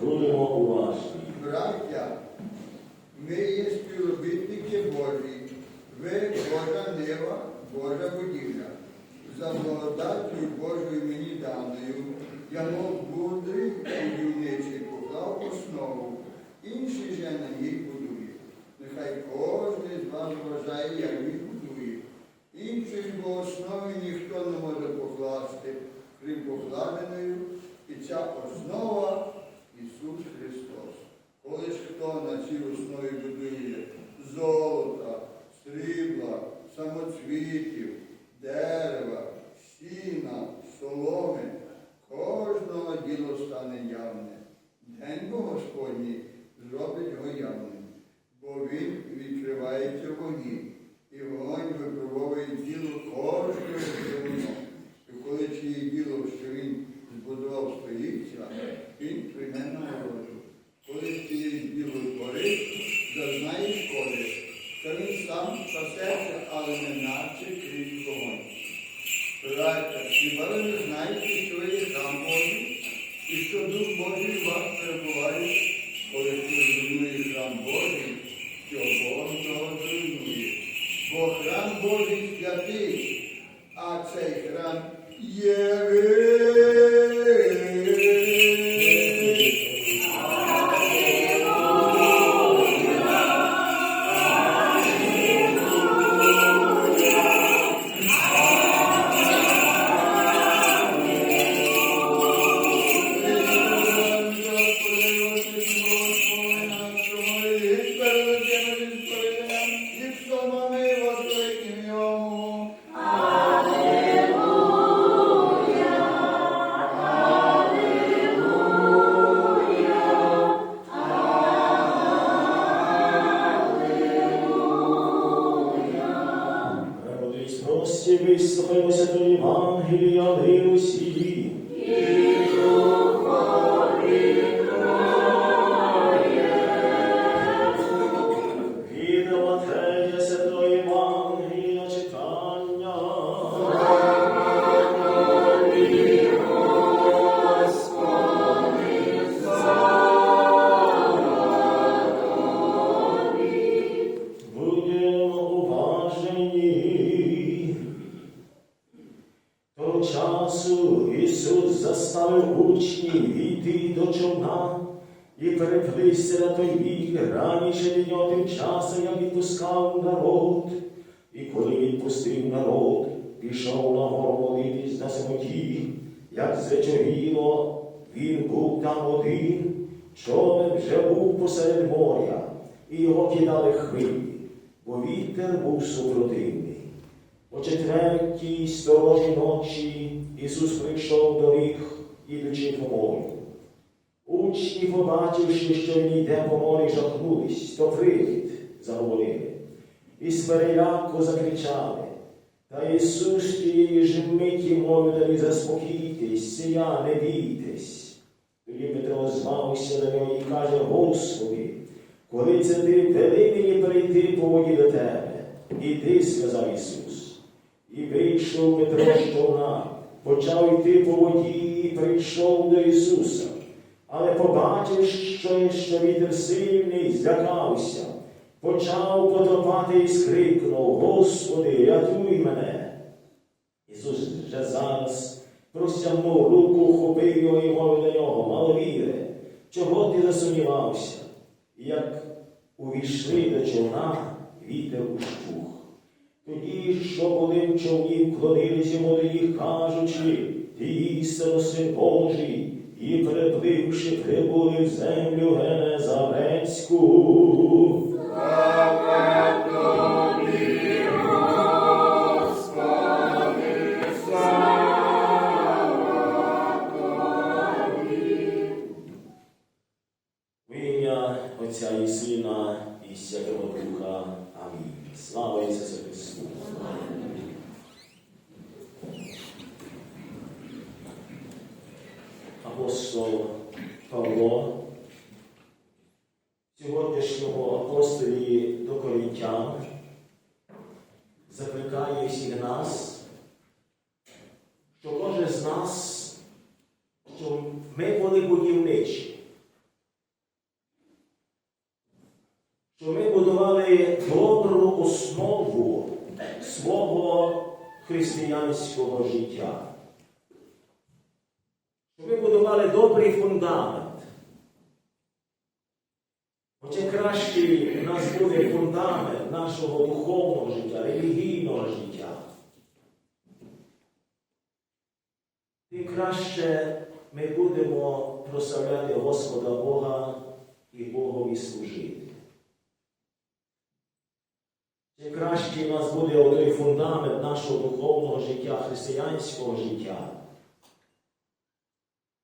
Будемо уважні. Браття, ми є співробітники Божі, ви Божа нива, Божа будівля. За благодаттю Божою мені даною, я мов мудрий будівничий поклав основу, інші же на ній будують. Нехай кожен з вас вважає, як він будує. Іншої бо основи ніхто не може покласти, крім покладеної, і ця основа Ісус Христос. Коли ж хто на цій основі будує золота, срібла, самоцвітів, дерева, сіна, соломи, кожного діло стане явне. День бо Господній зробить його явним, бо він відкривається вогні, і вогонь випробовує діло кожного воно. І коли чиє діло, самоті, як звечоріло, він був там один, човен вже був посеред моря, і його кидали хвилі, бо вітер був супротивний. О четвертій сторожі ночі Ісус прийшов до них, ідучи по морю. Учні, побачивши, що він йде по морі, жахнулись, то привід заговорили. І з закричали. Та Ісус тієї ж миті мовив до заспокійтесь, сія, не бійтесь. Тоді Петро звався до нього і каже, Господи, коли це ти вели мені перейти по воді до тебе, іди, сказав Ісус. І вийшов Петро човна, почав йти по воді і прийшов до Ісуса. Але побачив, що, що вітер сильний, злякався, почав потопати і скрикнув, Господи, рятуй мене. Ісус вже зараз простягнув руку, хопив його і мовив до нього, маловіре, чого ти засумнівався? Як увійшли до човна, вітер ущух. Тоді, що були в човні, вклонились йому кажучи, ти істинно син Божий, і припливши прибули в землю Генезарецьку. Сьогоднішнього апостолі до Корінтян закликає всіх нас, що кожен з нас, що ми були будівничі. що ми будували добру основу свого християнського життя. Що ми будували добрий фундамент. Хоча кращий у нас буде фундамент нашого духовного життя, релігійного життя. Тим краще ми будемо прославляти Господа Бога і Богові служити. Чим краще у нас буде той фундамент нашого духовного життя, християнського життя,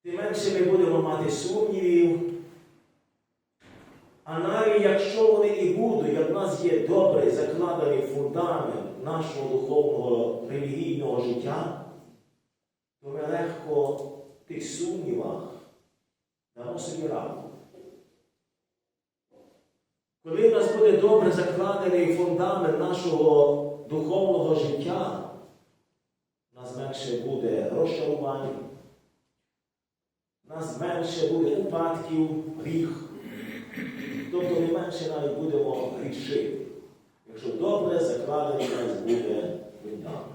тим менше ми будемо мати сумнівів. А навіть якщо вони і будуть, як в нас є добре закладений фундамент нашого духовного релігійного життя, то ми легко в тих сумнівах дамо собі раду. Коли в нас буде добре закладений фундамент нашого духовного життя, у нас менше буде розчарувань, у нас менше буде упадків, гріх. Тобто ми менше навіть будемо грішити, якщо добре закладений нас буде фундамент.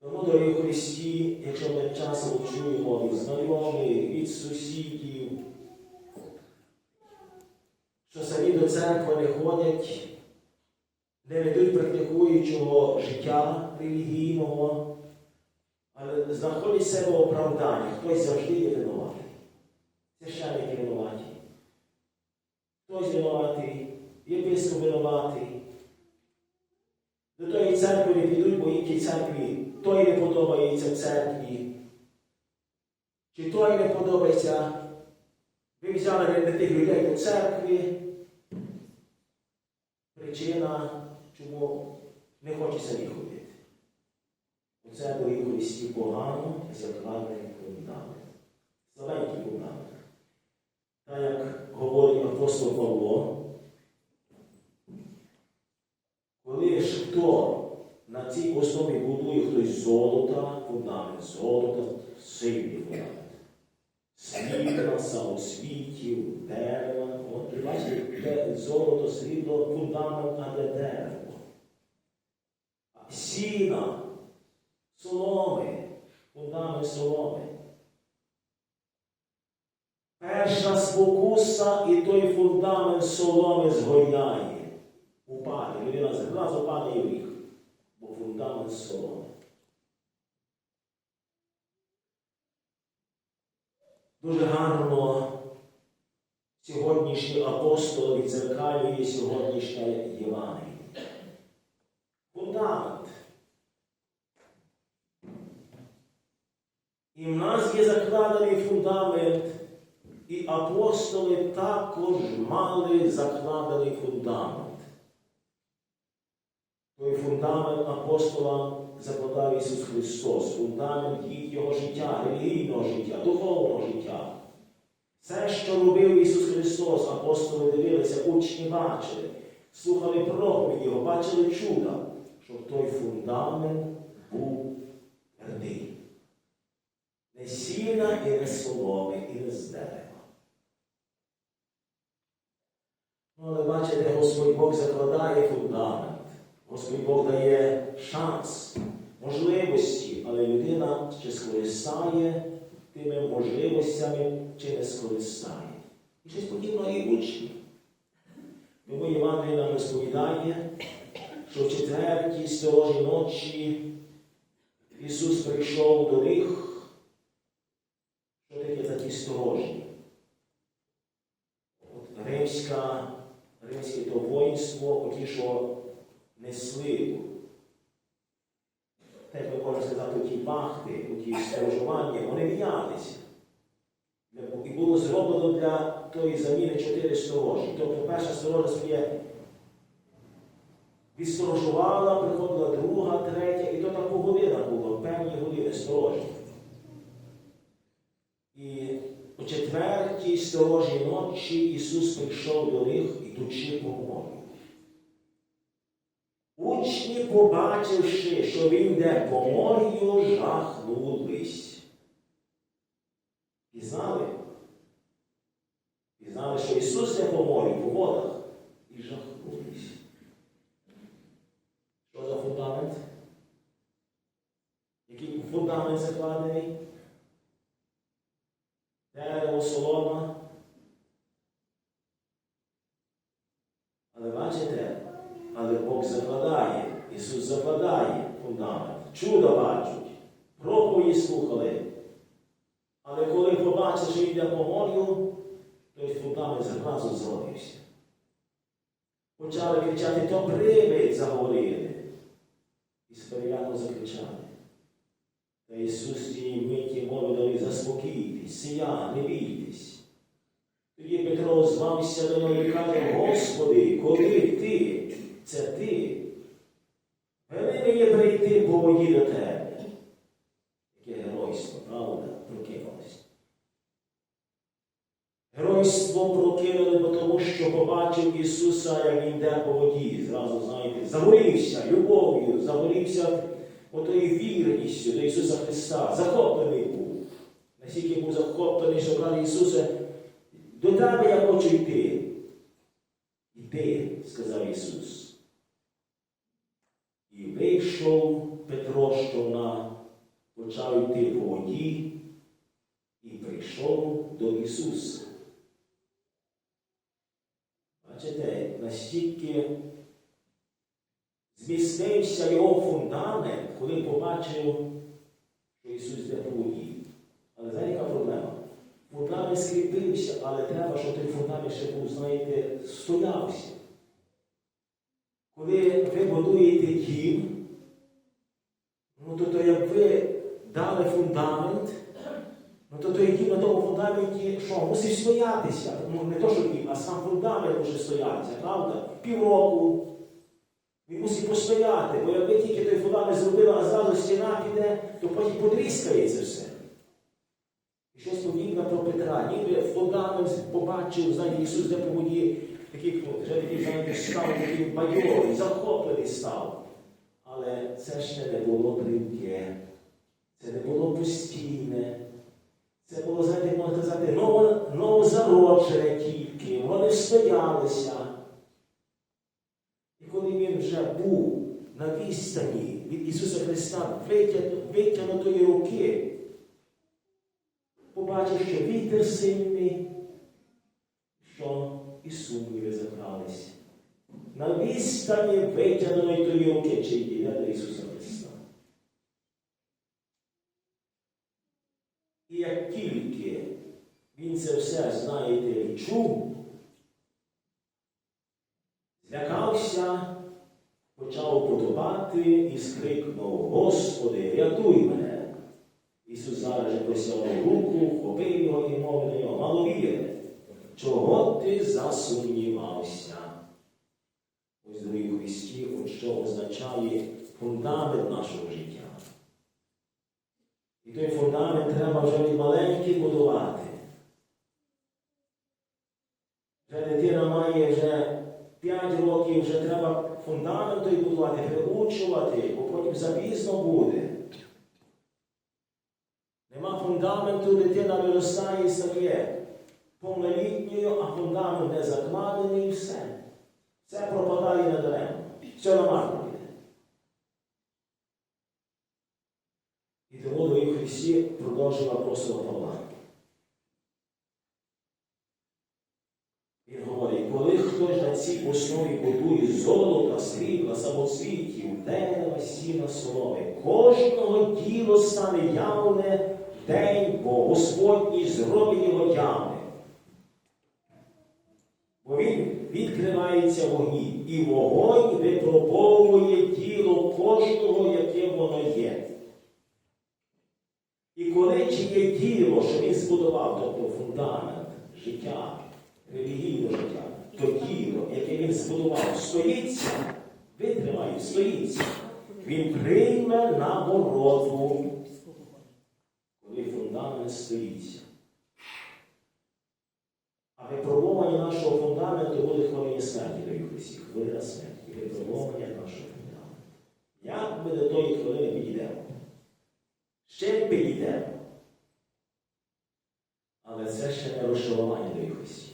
Тому, дорогі Христі, якщо ми часом чуємо від знайомих, від сусідів, що самі до церкви не ходять, не ведуть практикуючого життя релігійного, але знаходять себе оправдання. Хтось завжди є винуватий. Священники винуваті. Хтось винуватий, єпископ винуватий. До тої церкви не підуть, бо їм церкві той не подобається церкві. Чи той не подобається ви взяли не тих людей до церкви. Причина, чому не хоче самі ходити. Оце дорогі Христі погано закладений фундамент. Слабенький фундамент. Так як говорить апостол Павло, коли ж хто на цій основі будує хтось золота, фундамент золота, сильний фундамент світла, самосвітів, дерева. От бачите, золото, срібло, фундамент, а де дерево. Сіна, соломи, фундамент соломи. Перша спокуса і той фундамент соломи згоряє. Упаде. Людина зразу падає в ріг, бо фундамент соломи. Дуже гарно сьогоднішній апостол відзеркалює сьогоднішня Євангелія. Фундамент. І в нас є закладений фундамент, і апостоли також мали закладений фундамент. Той фундамент апостолам закладав Ісус Христос, фундамент їхнього життя, релігійного життя, духовного життя. Все, що робив Ісус Христос, апостоли дивилися, учні бачили, слухали проповіді Його, бачили чуда, щоб той фундамент був твердий. Не сіна і не соломи, і не з. Ну, але бачите, Господь Бог закладає фундамент. Господь Бог дає шанс, можливості, але людина чи скористає тими можливостями, чи не скористає. І щось подібно і учні. Тому Євангелій нам розповідає, що в четвертій сторожі ночі Ісус прийшов до них Що таке такі сторожі? Римська, римське то воїнство, ті, що несли. Так ми можемо сказати, ті вахти, ті сторожування, вони мінялися. І було зроблено для тої заміни чотири сторожі. Тобто перша сторожа своє відсторожувала, приходила друга, третя, і то таку година було, певні години сторожі. І о четвертій сторожій ночі Ісус прийшов до них, ідучи по морю. Учні, побачивши, що він йде по морю, жахнулись. Пізнали? Пізнали, що Ісус йде по морю, по водах, і жахнулись. Що за фундамент? Який фундамент закладений? Дерево, солома. Але бачите, але Бог закладає, Ісус закладає фундамент. Чудо бачать, проповіді слухали. Але коли побачили, що йде по морю, той фундамент зразу зробився. Почали кричати, то привид заговорили. І спереляно закричали. Та Ісус тієї миті мовив, заспокійтесь, сія, не бійтесь. Тоді Петро звався до нього і каже, Господи, коли ти, це ти, вели мені прийти по воді до тебе. Яке геройство, правда, прокинулось. Геройство прокинули, бо тому що побачив Ісуса, як він йде по воді. Зразу, знаєте, загорівся любов'ю, загорівся отою вірністю до Ісуса Христа. Захоплений був. Настільки був захоплений, що каже Ісусе, до тебе я хочу йти. Іди, сказав Ісус. І вийшов Петро з човна, почав йти по воді і прийшов до Ісуса. Бачите, настільки змістився його фундамент, коли побачив, що Ісус йде по воді. Але знаєте, яка проблема? Фундамент скріпився, але треба, щоб той фундамент ще був, знаєте, стоявся. Коли ви будуєте дім, ну то, то як ви дали фундамент, ну то той дім на тому фундаменті, що мусить стоятися. Ну не то, що дім, а сам фундамент може стоятися, правда? Півроку. Він мусить постояти, бо як ви тільки той фундамент зробили, а зразу стіна піде, то потім потріскається все. І щось подібне про Петра. Ніби фундамент побачив, знаєте, Ісус де по воді, такий, вже такий, знаєте, став такий бадьорий, захоплений став. Але це ще не було прийде. Це не було постійне. Це було, знаєте, можна сказати, ново- новозароджене тільки. Воно не. Вже був на відстані від Ісуса Христа, витягну- витягнутої руки, побачив, що вітер сильний, що і сумніви закралися. На відстані витягненої тої руки, чи йде до Ісуса Христа. І як тільки він це все, знаєте, відчув, злякався, почав подобати і скрикнув, Господи, рятуй мене. Ісус зараз же простягнув руку, вхопив його і мовив до нього, маловіре, чого ти засумнівався? Ось дорогі Христі, от що означає фундамент нашого життя. І той фундамент треба вже від маленьких будувати. Вже дитина має вже 5 років, вже треба фундамент той будувати, переучувати, бо потім запізно буде. Нема фундаменту, дитина виростає і стає повнолітньою, а фундамент не закладений і все. Все пропадає надаремно. Все на марку піде. І тому дорогі в Христі продовжив апостола Павла. Він говорить, коли хтось на цій основі будує золота, срібла, самоцвітів, дерева, сіна, соломи, кожного діло стане явне, день, бо Господній зробить його ями. Бо він відкривається вогні, і вогонь випробовує тіло кожного, яке воно є. І коли чи є діло, що він збудував, тобто фундамент життя, релігійного життя, то діло, яке він збудував, стоїться, витримає, стоїться, він прийме на нагороду, коли фундамент стоїться. А випробування нашого фундаменту буде хвилині смерті до Христі, хвилина смерті, випробування нашого фундаменту. Як ми до тої хвилини підійдемо? Ще підійдемо. Але це ще не розшарування до. Бо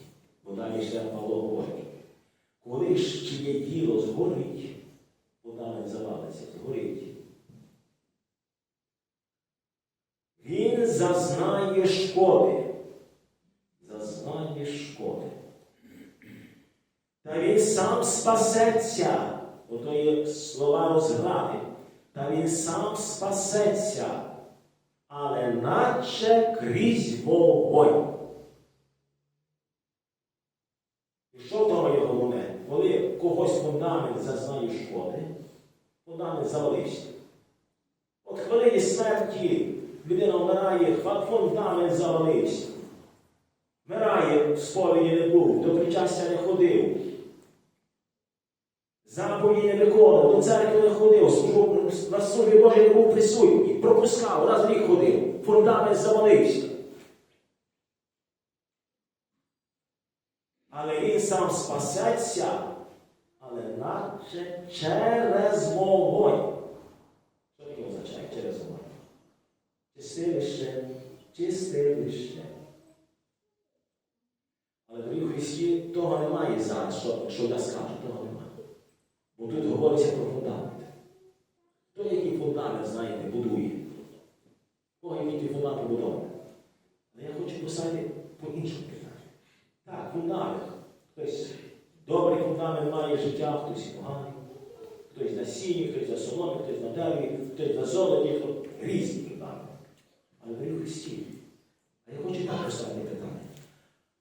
далі ще Павло говорить. Коли ж чиє діло згорить, фундамент завалиться, згорить. Він зазнає шкоди. Зазнає шкоди. Та він сам спасеться. Ото є слова розгради. Та він сам спасеться, але наче крізь вогонь. І що в тому є головне? Коли когось фундамент зазнає шкоди, фундамент завалився. От хвилині смерті людина вмирає, фундамент завалився. Вмирає, в сповіді не був, до причастя не ходив. Заповіді не виконував, до церкви не ходив, службу, на службі Божій не був присутній, пропускав, раз в ходив, фундамент завалився. Але він сам спасеться, наче через вогонь. Що таке означає через вогонь? Чистилище, чистилище. Але в Христі того немає зараз, що, що я скажу, того немає. Бо тут говориться про фундамент. Хто який фундамент, знаєте, будує? Кого який фундамент будований? Але я хочу поставити по іншому питанню. Так, фундамент. Хтось має життя, хтось поганий. Хтось на сіні, хтось на соломі, хтось на дереві, хтось на золоті, хтось різні фундаменти. Але при Христі. А я хочу так поставити питання.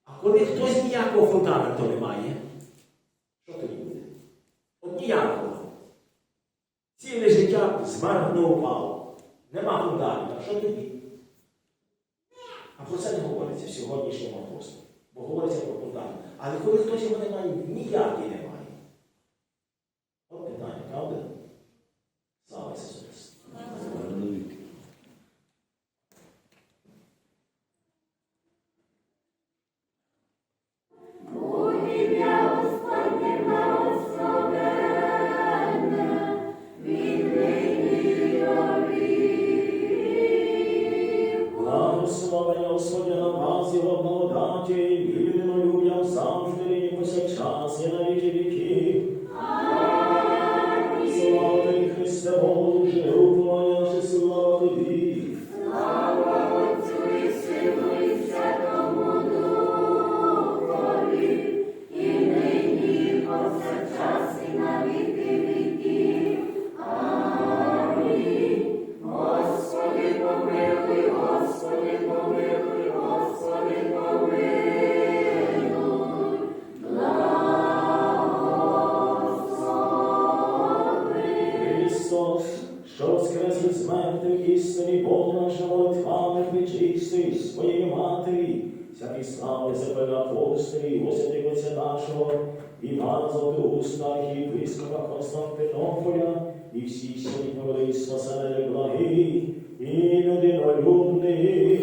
А коли хтось ніякого фундаменту не має, що тоді буде? От ніякого. Ціле життя змарно упало. Нема фундамента. Що тоді? А про це не говориться в сьогоднішньому апостолі. Бо говориться про фундамент. Але коли хтось його не має, ніякий Господня на вас його благодаті, і людям завжди нині повсякчас і навіки віки причистий своєї матері, всякі слави себе апостолів, осяди отця нашого, Івана і архієпископа Константинополя, і всі сьогодні народи спасенних благих і людинолюбних.